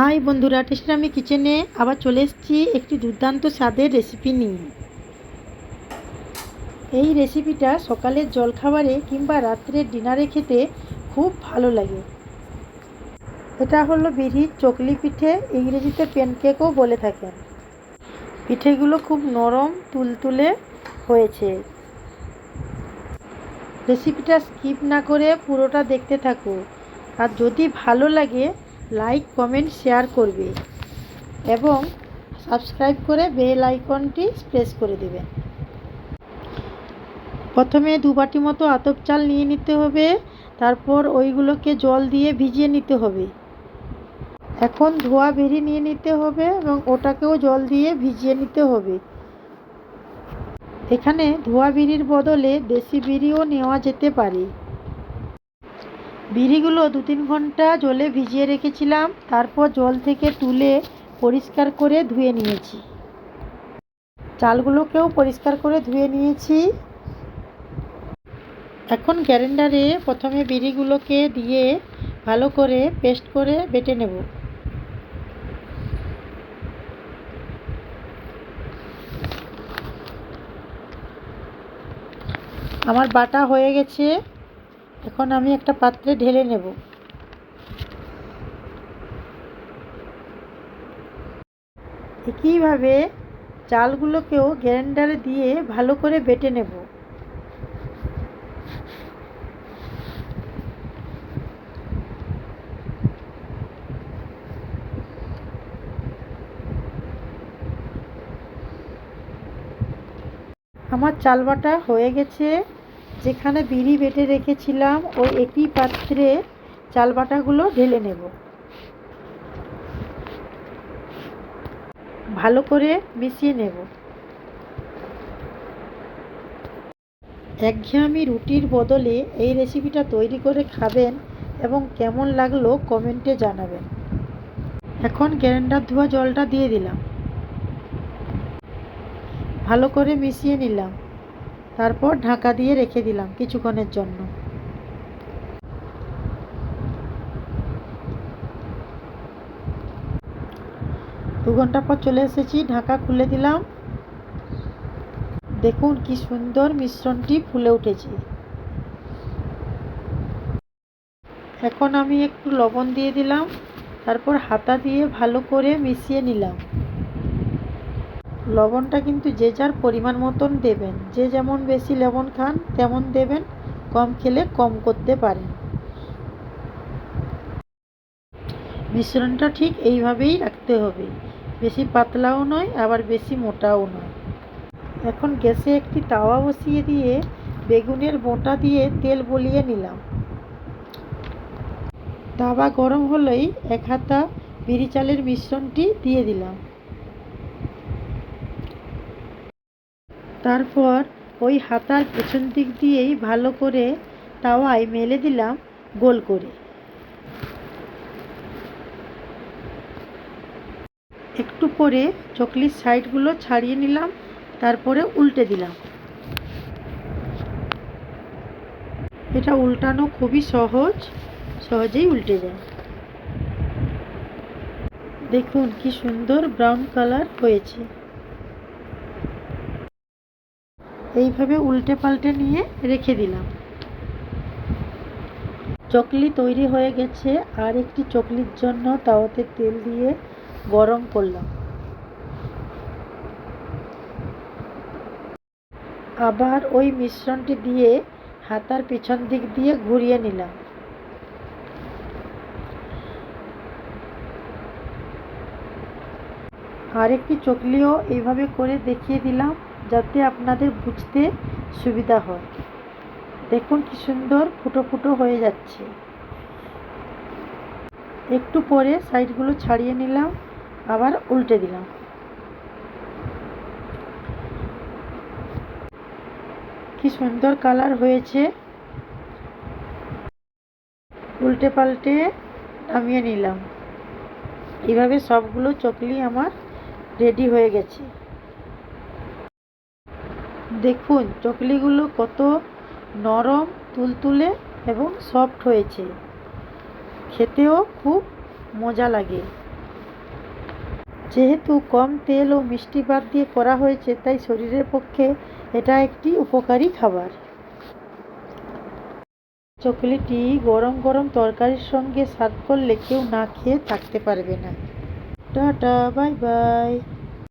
High বন্ধুরা টেস্টের আমি কিচেনে আবার চলে এসেছি একটি দুর্দান্ত স্বাদের রেসিপি নিয়ে। এই রেসিপিটা সকালের জলখাবারে কিংবা রাত্রের ডিনারে খেতে খুব ভালো লাগে। এটা হলো বিড়ির চকলি পিঠে, ইংরেজিতে প্যানকেকও বলে থাকেন। পিঠেগুলো খুব নরম, তুলতুলে হয়েছে। রেসিপিটা স্কিপ না করে পুরোটা দেখতে থাকো। আর যদি ভালো লাগে লাইক, কমেন্ট, শেয়ার করবে এবং সাবস্ক্রাইব করে বেল আইকনটি প্রেস করে দেবে। প্রথমে দু বাটি মতো আতপ চাল নিয়ে নিতে হবে, তারপর ওইগুলোকে জল দিয়ে ভিজিয়ে নিতে হবে। এখন ধোয়া বেরি নিয়ে নিতে হবে এবং ওটাকেও জল দিয়ে ভিজিয়ে নিতে হবে। এখানে ধোয়া বিড়ির বদলে দেশি বিড়িও নেওয়া যেতে পারে। বিড়িগুলো দু তিন ঘণ্টা জলে ভিজিয়ে রেখেছিলাম, তারপর জল থেকে তুলে পরিষ্কার করে ধুয়ে নিয়েছি। চালগুলোকেও পরিষ্কার করে ধুয়ে নিয়েছি। এখন গ্যারেন্ডারে প্রথমে বিড়িগুলোকে দিয়ে ভালো করে পেস্ট করে বেটে নেব। আমার বাটা হয়ে গেছে। এখন আমি একটা পাত্রে ঢেলে নেব। একইভাবে চালগুলোকেও গ্রাইন্ডারে দিয়ে ভালো করে বেটে নেব। আমার চাল বাটা হয়ে গেছে। যেখানে বিড়ি বেটে রেখেছিলাম, ওই একই পাত্রে চাল বাটাগুলো ঢেলে নেব। ভালো করে মিশিয়ে নেব। একঘেয়েমি রুটির বদলে এই রেসিপিটা তৈরি করে খাবেন এবং কেমন লাগল কমেন্টে জানাবেন। এখন গ্যারেন্ডার ধোয়া জলটা দিয়ে দিলাম। ভালো করে মিশিয়ে নিলাম। তারপর ঢাকা দিয়ে রেখে দিলাম কিছুক্ষণের জন্য। দু ঘণ্টা পর চলে এসেছি, ঢাকা খুলে দিলাম। দেখুন কি সুন্দর মিশ্রণটি ফুলে উঠেছে। এখন আমি একটু লবণ দিয়ে দিলাম, তারপর হাতা দিয়ে ভালো করে মিশিয়ে নিলাম। লবণটা কিন্তু যে যার পরিমাণ মতন দেবেন। যে যেমন বেশি লবণ খান, তেমন দেবেন। কম খেলে কম করতে পারেন। মিশ্রণটা ঠিক এইভাবেই রাখতে হবে। বেশি পাতলাও নয়, আবার বেশি মোটাও নয়। এখন গ্যাসে একটি তাওয়া বসিয়ে দিয়ে বেগুনের বোঁটা দিয়ে তেল বলিয়ে নিলাম। তাওয়া গরম হলেই এক হাতা বিড়ি চালের মিশ্রণটি দিয়ে দিলাম। তারপর ওই হাতার পেছন দিক দিয়েই ভালো করে তাওয়ায় মেলে দিলাম গোল করে। একটু পরে চকলির সাইডগুলো ছাড়িয়ে নিলাম, তারপরে উল্টে দিলাম। এটা উল্টানো খুবই সহজ, সহজেই উল্টে যায়। দেখুন কি সুন্দর ব্রাউন কালার হয়েছে। এইভাবে উল্টে পাল্টে নিয়ে রেখে দিলাম। চকলি তৈরি হয়ে গেছে, আর একটি চকলির জন্য তাওয়াতে তেল দিয়ে গরম করলাম। আবার ওই মিশ্রণটি দিয়ে হাতার পিছন দিক দিয়ে ঘুরিয়ে নিলাম। আর একটি চকলিও এইভাবে করে দেখিয়ে দিলাম। যাতে আপনাদের বুঝতে সুবিধা হয়। দেখুন কি সুন্দর ফুটো ফুটো হয়ে যাচ্ছে। একটু পরে সাইডগুলো ছাড়িয়ে নিলাম, আবার উল্টে দিলাম। কি সুন্দর কালার হয়েছে। উল্টে পাল্টে নামিয়ে নিলাম। এইভাবে সবগুলো চকলি আমার রেডি হয়ে গেছে। দেখুন, চকলিগুলো কত নরম, তুলতুলে এবং সফট হয়েছে। খেতেও খুব মজা লাগে। যেহেতু কম তেল ও মিষ্টি বাদ দিয়ে করা হয়েছে, তাই শরীরের পক্ষে এটা একটি উপকারী খাবার। চকলেটটি গরম গরম তরকারির সঙ্গে সার্ভ করলে কেউ না খেয়ে থাকতে পারবে না। Tata, bye bye.